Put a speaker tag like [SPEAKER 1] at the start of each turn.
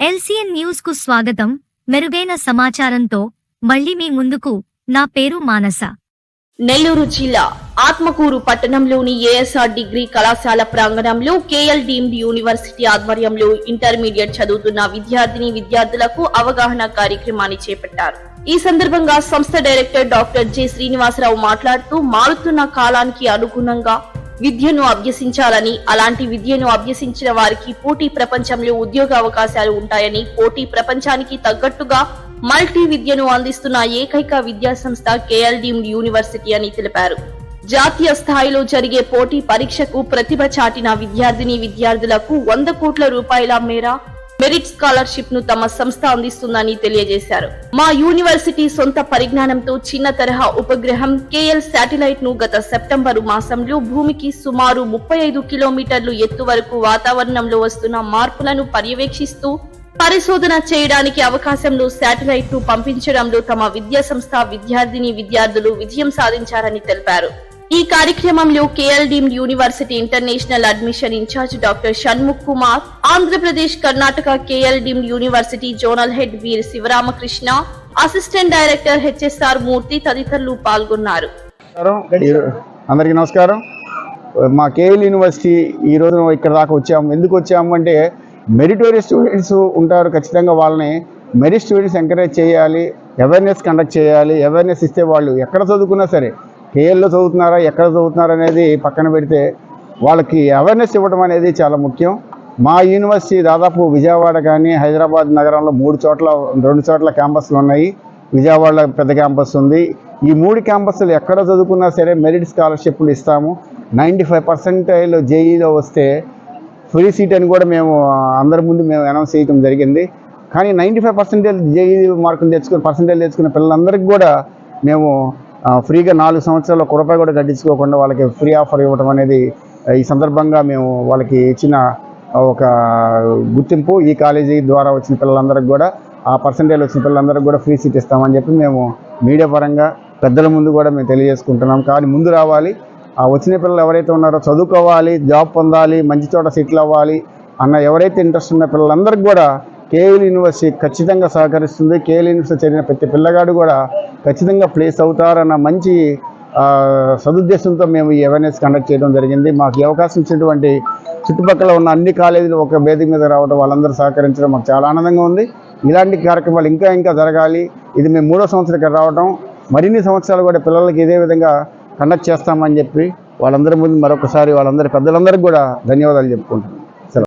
[SPEAKER 1] LCN న్యూస్కు స్వాగతం. మెరుగైన సమాచారంతో మళ్ళీ మీ ముందుకు నా పేరు మానస.
[SPEAKER 2] నెల్లూరు జిల్లా ఆత్మకూరు పట్టణంలోని ఏఎస్ఆర్ డిగ్రీ కళాశాల ప్రాంగణంలో కేఎల్ డీమ్డ్ యూనివర్సిటీ ఆధ్వర్యంలో ఇంటర్మీడియట్ చదువుతున్న విద్యార్థిని విద్యార్థులకు అవగాహన కార్యక్రమాన్ని చేపట్టారు. ఈ సందర్భంగా సంస్థ డైరెక్టర్ డాక్టర్ జె శ్రీనివాసరావు మాట్లాడుతూ మారుతున్న కాలానికి అనుగుణంగా విద్యను అభ్యసించాలని అలాంటి విద్యను అభ్యసించిన వారికి పోటీ ప్రపంచంలో ఉద్యోగ అవకాశాలు ఉంటాయని పోటీ ప్రపంచానికి తగ్గట్టుగా మల్టీ విద్యను అందిస్తున్న ఏకైక విద్యా సంస్థ కేఎల్ డీమ్డ్ యూనివర్సిటీ అని తెలిపారు. జాతీయ స్థాయిలో జరిగే పోటీ పరీక్షకు ప్రతిభ చాటిన విద్యార్థిని విద్యార్థులకు వంద కోట్ల రూపాయల మేర మెరిట్ స్కాలర్షిప్ను తమ సంస్థ అందిస్తుందని తెలియజేశారు. మా యూనివర్సిటీ సొంత పరిజ్ఞానంతో చిన్న తరహా ఉపగ్రహం కేఎల్ శాటిలైట్ను గత సెప్టెంబరు మాసంలో భూమికి సుమారు ముప్పై ఐదు కిలోమీటర్లు ఎత్తు వరకు వాతావరణంలో వస్తున్న మార్పులను పర్యవేక్షిస్తూ పరిశోధన చేయడానికి అవకాశంలో శాటిలైట్ను పంపించడంలో తమ విద్యా సంస్థ విద్యార్థిని విద్యార్థులు విజయం సాధించారని తెలిపారు. ఈ కార్యక్రమంలో KL deemed university international admission in charge doctor Shanmukh Kumar Andhra Pradesh Karnataka KL deemed university zonal head Veer Sivaramakrishna assistant director HSR Murthy తదితరులు పాల్గొన్నారు.
[SPEAKER 3] అందరికి అందరికీ నమస్కారం. మా కేఎల్ యూనివర్సిటీ ఈ రోజు ఇక్కడ దాకా వచ్చాము ఎందుకు వచ్చాము అంటే మెరిటోరియస్ స్టూడెంట్స్ ఉంటారు ఖచ్చితంగా వాళ్ళని మెరిట్ స్టూడెంట్స్ ఎంకరేజ్ చేయాలి అవేర్నెస్ కండక్ట్ చేయాలి అవేర్నెస్ ఇస్తే వాళ్ళు ఎక్కడ చదువుకున్నా సరే కేఎల్లో చదువుతున్నారా ఎక్కడ చదువుతున్నారా అనేది పక్కన పెడితే వాళ్ళకి అవేర్నెస్ ఇవ్వడం అనేది చాలా ముఖ్యం. మా యూనివర్సిటీ దాదాపు విజయవాడ కానీ హైదరాబాద్ నగరంలో మూడు చోట్ల రెండు చోట్ల క్యాంపస్లు ఉన్నాయి. విజయవాడలో పెద్ద క్యాంపస్ ఉంది. ఈ మూడు క్యాంపస్లు ఎక్కడ చదువుకున్నా సరే మెరిట్ స్కాలర్షిప్లు ఇస్తాము. నైంటీ ఫైవ్ పర్సెంటైల్ జేఈలో వస్తే ఫ్రీ సీట్ అని కూడా మేము అందరి ముందు మేము అనౌన్స్ చేయడం జరిగింది. కానీ నైంటీ ఫైవ్ పర్సెంటేజ్ జేఈ మార్కులు తెచ్చుకుని పర్సెంటేజ్ తెచ్చుకున్న పిల్లలందరికీ కూడా మేము ఫ్రీగా నాలుగు సంవత్సరాలు ఒక రూపాయి కూడా కట్టించుకోకుండా వాళ్ళకి ఫ్రీ ఆఫర్ ఇవ్వడం అనేది ఈ సందర్భంగా మేము వాళ్ళకి ఇచ్చిన ఒక గుర్తింపు ఈ కాలేజీ ద్వారా వచ్చిన పిల్లలందరికీ కూడా ఆ పర్సంటేజ్ వచ్చిన పిల్లలందరికీ కూడా ఫ్రీ సీట్ ఇస్తామని చెప్పి మేము మీడియా పరంగా పెద్దల ముందు కూడా మేము తెలియజేసుకుంటున్నాం. కానీ ముందు రావాలి. ఆ వచ్చిన పిల్లలు ఎవరైతే ఉన్నారో చదువుకోవాలి జాబ్ పొందాలి మంచి చోట సీట్లు అవ్వాలి అన్న ఎవరైతే ఇంట్రెస్ట్ ఉన్న పిల్లలందరికీ కూడా కేఎల్ యూనివర్సిటీ ఖచ్చితంగా సహకరిస్తుంది. కేఎల్ యూనివర్సిటీ చదివిన ప్రతి పిల్లగాడు కూడా ఖచ్చితంగా ప్లేస్ అవుతారన్న మంచి సదుద్దేశంతో మేము ఈ అవేర్నెస్ కండక్ట్ చేయడం జరిగింది. మాకు అవకాశం ఇచ్చినటువంటి చుట్టుపక్కల ఉన్న అన్ని కాలేజీలు ఒక వేదిక మీద రావడం వాళ్ళందరూ సహకరించడం మాకు చాలా ఆనందంగా ఉంది. ఇలాంటి కార్యక్రమాలు ఇంకా ఇంకా జరగాలి. ఇది మేము మూడో సంవత్సరం రావడం మరిన్ని సంవత్సరాలు కూడా పిల్లలకి ఇదే విధంగా కండక్ట్ చేస్తామని చెప్పి వాళ్ళందరి ముందు మరొకసారి వాళ్ళందరి పెద్దలందరికీ కూడా ధన్యవాదాలు చెప్పుకుంటున్నాను